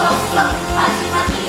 없어. 하지만